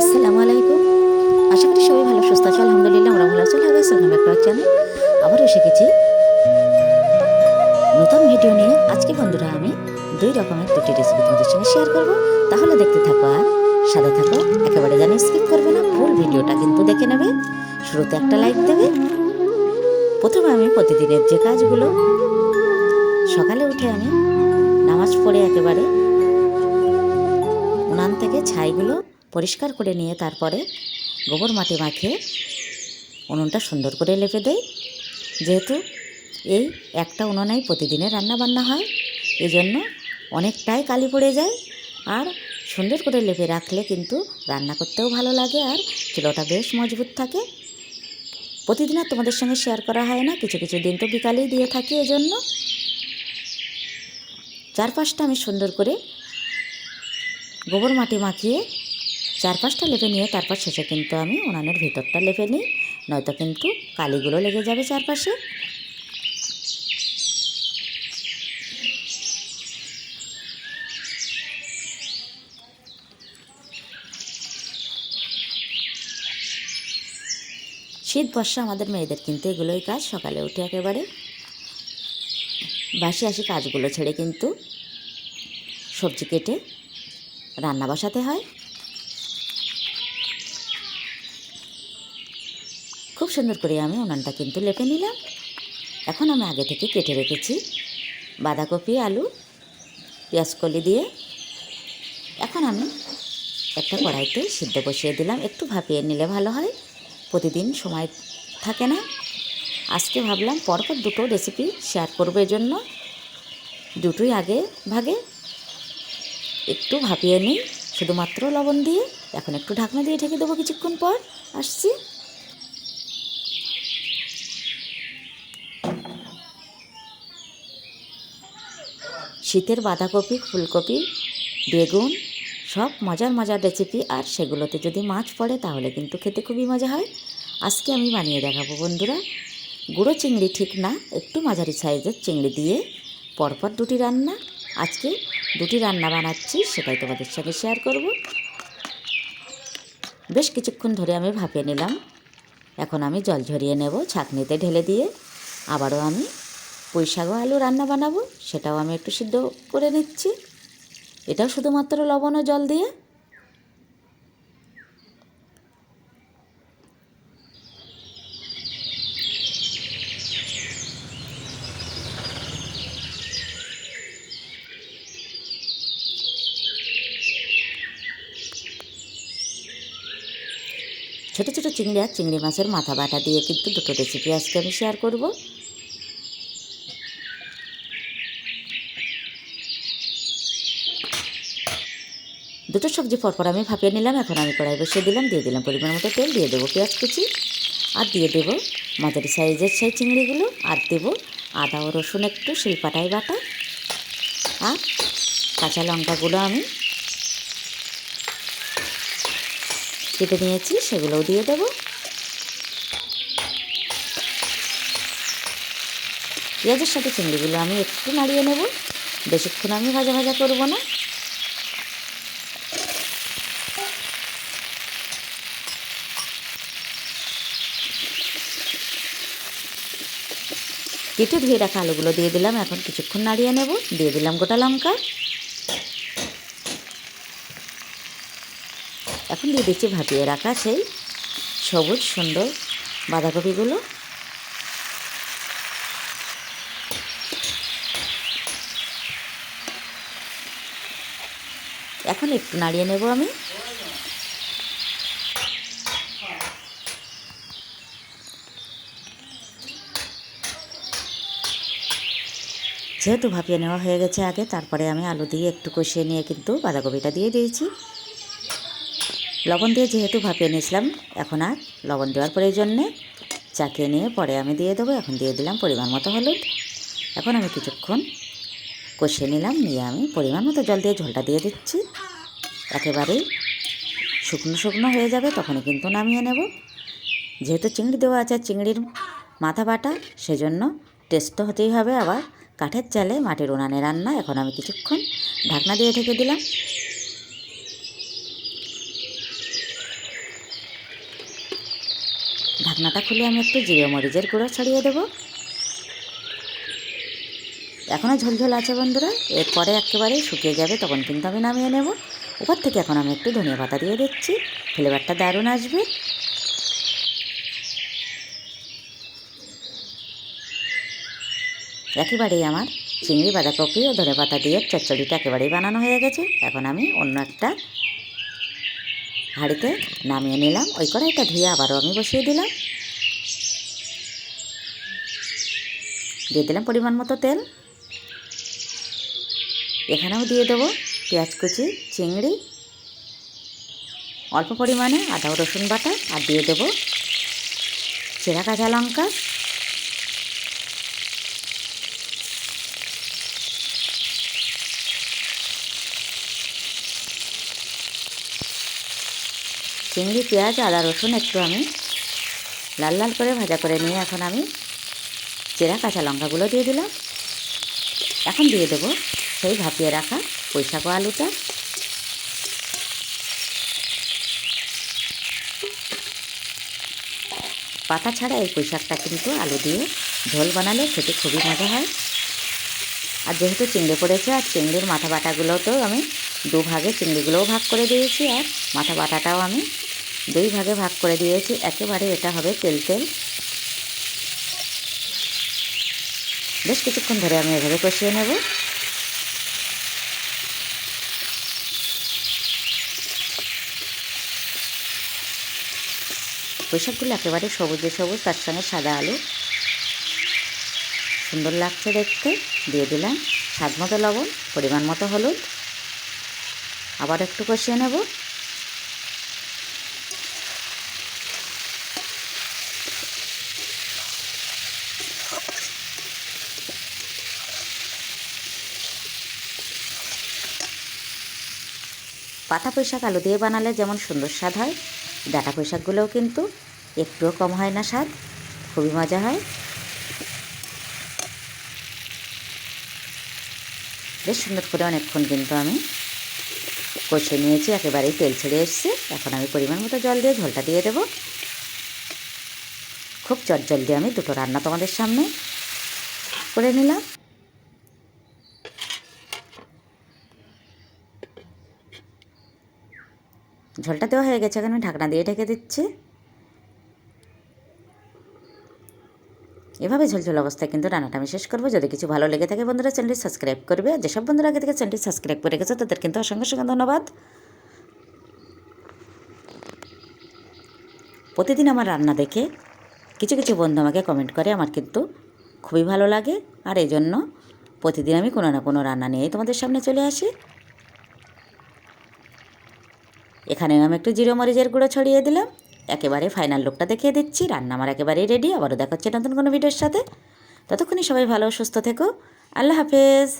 আসসালামু আলাইকুম। আশা করি সবাই ভালো, সুস্থ আছে। আলহামদুলিল্লাহ, আমরা ভালো আছি। লাগাই সালাম একটা চ্যানেল আবারও গেছি। নতুন ভিডিও নিয়ে আজকে বন্ধুরা আমি দুই রকমের দুটি রেসিপি তোমাদের সঙ্গে শেয়ার করব। তাহলে দেখতে থাকো আর সাথে থাকো। একেবারে জানি স্কিপ করবে না ফুল ভিডিওটা কিন্তু দেখে নেবে। শুরুতে একটা লাইক দেবে। প্রথমে আমি প্রতিদিনের যে কাজগুলো, সকালে উঠে আমি নামাজ পড়ে একেবারে উনান থেকে ছাইগুলো পরিষ্কার করে নিয়ে তারপরে গোবর মাটি মাখিয়ে উনুনটা সুন্দর করে লেপে দেয় যেহেতু এই একটা উনুনেই প্রতিদিনের রান্না বান্না হয় এই জন্য অনেকটাই কালি পড়ে যায়। আর সুন্দর করে লেপে রাখলে কিন্তু রান্না করতেও ভালো লাগে আর চুলোটা বেশ মজবুত থাকে। প্রতিদিন আর তোমাদের সঙ্গে শেয়ার করা হয় না, কিছু কিছু দিন তো বিকালেই দিয়ে থাকি এজন্য। চারপাশটা আমি সুন্দর করে গোবর মাটি মাখিয়ে চারপাশটা লেপে নিয়ে তারপর শেষে কিন্তু আমি উনানের ভিতরটা লেপে নিই, নয়তো কিন্তু কালিগুলো লেগে যাবে চারপাশে। শীত বর্ষা আমাদের মেয়েদের কিন্তু এগুলোই কাজ, সকালে উঠে একেবারে। বাসি আসি কাজগুলো ছেড়ে কিন্তু সবজি কেটে রান্না বসাতে হয়। সুন্দর করে আমি উনানটা কিন্তু লেপে নিলাম। এখন আমি আগে থেকে কেটে রেখেছি বাঁধাকপি, আলু, পেঁয়াজকলি দিয়ে। এখন আমি একটা কড়াইতে সিদ্ধ বসিয়ে দিলাম। একটু ভাপিয়ে নিলে ভালো হয়। প্রতিদিন সময় থাকে না। আজকে ভাবলাম পরপর দুটো রেসিপি শেয়ার করব এজন্য। দুটোই আগে ভাগে। একটু ভাপিয়ে নিই। শুধুমাত্র লবণ দিয়ে। এখন একটু ঢাকনা দিয়ে ঢেকে দেবো কিছুক্ষণ পর। আসছি। শীতের বাঁধাকপি, ফুলকপি, বেগুন, সব মজার মজার রেসিপি আর সেগুলোতে যদি মাছ পড়ে তাহলে কিন্তু খেতে খুবই মজা হয়। আজকে আমি বানিয়ে দেখাবো বন্ধুরা গুঁড়ো চিংড়ি ঠিক না, একটু মাঝারি সাইজের চিংড়ি দিয়ে পরপর দুটি রান্না। আজকে দুটি রান্না বানাচ্ছি, সেটাই তোমাদের সঙ্গে শেয়ার করব। বেশ কিছুক্ষণ ধরে আমি ভাপিয়ে নিলাম। এখন আমি জল ঝরিয়ে নেব, ছাঁকনিতে ঢেলে দিয়ে। আবারও আমি পুঁই শাক আলু রান্না বানাবো, সেটাও আমি একটু সিদ্ধ করে নিচ্ছি। এটাও শুধুমাত্র লবণ ও জল দিয়ে। ছোটো ছোটো চিংড়ি আর চিংড়ি মাছের মাথা বাটা দিয়ে কিন্তু দুটো রেসিপি আজকে আমি শেয়ার করব। দুটো সবজি পরপর আমি ভাপিয়ে নিলাম, এখন আমি কড়াই বসিয়ে দিলাম, দিয়ে দিলাম পরিমাণ মতো তেল, দিয়ে দেবো পেঁয়াজ কুচি, আর দিয়ে দেবো মাঝারি সাইজের সেই চিংড়িগুলো, আর দেবো আদা ও রসুন একটু শিলপাটাই বাটা, আর কাঁচা লঙ্কাগুলো আমি কেটে নিয়েছি, সেগুলোও দিয়ে দেবো। পেঁয়াজের সাথে চিংড়িগুলো আমি একটু নাড়িয়ে নেব, বেশিক্ষণ আমি ভাজা ভাজা করব না। কেটে ধুয়ে রাখা আলুগুলো দিয়ে দিলাম। এখন কিছুক্ষণ নাড়িয়ে নেব। দিয়ে দিলাম গোটা লঙ্কা। এখন দিয়ে দিচ্ছি ভাপিয়ে রাখা সেই সবুজ, সুন্দর বাঁধাকপিগুলো। এখন একটু নাড়িয়ে নেব আমি। যেহেতু ভাপিয়ে নেওয়া হয়ে গেছে আগে, তারপরে আমি আলু দিয়ে একটু কষিয়ে নিয়ে কিন্তু বাঁধাকপিটা দিয়ে দিয়েছি। লবণ দিয়ে যেহেতু ভাপিয়ে নিয়েছিলাম, এখন আর লবণ দেওয়ার প্রয়োজন নেই। চাকিয়ে নিয়ে পরে আমি দিয়ে দেবো, এখন দিয়ে দিলাম পরিমাণ মতো হলুদ। এখন আমি কিছুক্ষণ কষিয়ে নিলাম, নিয়ে আমি পরিমাণ মতো জল দিয়ে ঝোলটা দিয়ে দিচ্ছি। একেবারেই শুকনো শুকনো হয়ে যাবে, তখনই কিন্তু নামিয়ে নেব। যেহেতু চিংড়ি দেওয়া আছে, চিংড়ির মাথা বাটা, সেজন্য টেস্ট তো হতেই হবে আবার। কাঠের চালে মাটির উনানে রান্না, এখন আমি কিছুক্ষণ ঢাকনা দিয়ে ঢেকে দিলাম। ঢাকনাটা খুলে আমি একটু জিরে মরিচের গুঁড়ো ছড়িয়ে দেবো। এখনও ঝোলঝোল আছে বন্ধুরা, এরপরে একেবারে শুকিয়ে যাবে তখন কিন্তু আমি নামিয়ে নেব। উপর থেকে এখন আমি একটু ধনিয়া পাতা দিয়ে দিচ্ছি ফ্লেভারটা দারুণ আসবে। একেবারেই আমার চিংড়ি বাঁধাকপি ও ধনে পাতা দিয়ে চচ্চড়িটা একেবারেই বানানো হয়ে গেছে। এখন আমি অন্য একটা হাঁড়িতে নামিয়ে নিলাম। ওই কড়াইটা ধুয়ে আবারও আমি বসিয়ে দিলাম। দিয়ে দিলাম পরিমাণ মতো তেল। এখানেও দিয়ে দেবো পেঁয়াজ কুচি, চিংড়ি, অল্প পরিমাণে আদা রসুন বাটা। আর দিয়ে দেবো চেরা কাঁচা লঙ্কা। চিংড়ি, পেঁয়াজ, আদা, রসুন একটু আমি লাল লাল করে ভাজা করে নিয়ে এখন আমি চেরা কাঁচা লঙ্কাগুলো দিয়ে দিলাম। এখন দিয়ে দেবো সেই ভাপিয়ে রাখা পুঁইশাক ও আলুটা। পাতা ছাড়া এই পুঁইশাকটা কিন্তু আলু দিয়ে ঝোল বানালে খেতে খুবই মজা হয়। আর যেহেতু চিংড়ি পড়েছে, আর চিংড়ির মাথা বাটাগুলোতেও আমি দু ভাগে চিংড়িগুলোও ভাগ করে দিয়েছি, আর মাথা বাটাটাও আমি দুই ভাগে ভাগ করে দিয়েছি। একেবারে এটা হবে তেল তেল। বেশ কিছুক্ষণ ধরে আমি এভাবে কষিয়ে নেব। পোশাকগুলো একেবারে সবুজে সবুজ, তার সঙ্গে সাদা আলু। সুন্দর লাগছে দেখতে। দিয়ে দিলাম স্বাদ মতো লবণ, পরিমাণ মতো হলুদ। আবার একটু কষিয়ে নেব। পাতা পুঁইশাক আলু দিয়ে বানালে যেমন সুন্দর স্বাদ হয়, ডাটা পুঁইশাকগুলোও কিন্তু একটুও কম হয় না স্বাদ, খুবই মজা হয়। বেশ সুন্দর করে অনেকক্ষণ কিন্তু আমি কষে নিয়েছি, একেবারেই তেল ছেড়ে এসছে। এখন আমি পরিমাণ মতো জল দিয়ে ঝোলটা দিয়ে দেবো। খুব চটজল দিয়ে আমি দুটো রান্না তোমাদের সামনে করে নিলাম। ঝোলটা দেওয়া হয়ে গেছে, এখন আমি ঢাকনা দিয়ে ঢেকে দিচ্ছি। এভাবে ঝোলঝোল অবস্থায় কিন্তু রান্নাটা আমি শেষ করব। যদি কিছু ভালো লেগে থাকে বন্ধুরা চ্যানেলটি সাবস্ক্রাইব করবে। যেসব বন্ধুরা আগে থেকে চ্যানেলটি সাবস্ক্রাইব করে গেছে, তাদের কিন্তু অসংখ্য সঙ্গে ধন্যবাদ। প্রতিদিন আমার রান্না দেখে কিছু কিছু বন্ধু আমাকে কমেন্ট করে, আমার কিন্তু খুবই ভালো লাগে। আর এই জন্য প্রতিদিন আমি কোনো না কোনো রান্না নিয়েই তোমাদের সামনে চলে আসি। এখানে আমি একটু জিরো মরিচের গুঁড়ো ছড়িয়ে দিলাম। একেবারে ফাইনাল লুকটা দেখিয়ে দিচ্ছি। রান্না আমার একেবারেই রেডি আবারও দেখাচ্ছে নতুন কোনো ভিডিওর সাথে। ততক্ষণই সবাই ভালো, সুস্থ থেকো। আল্লাহ হাফেজ।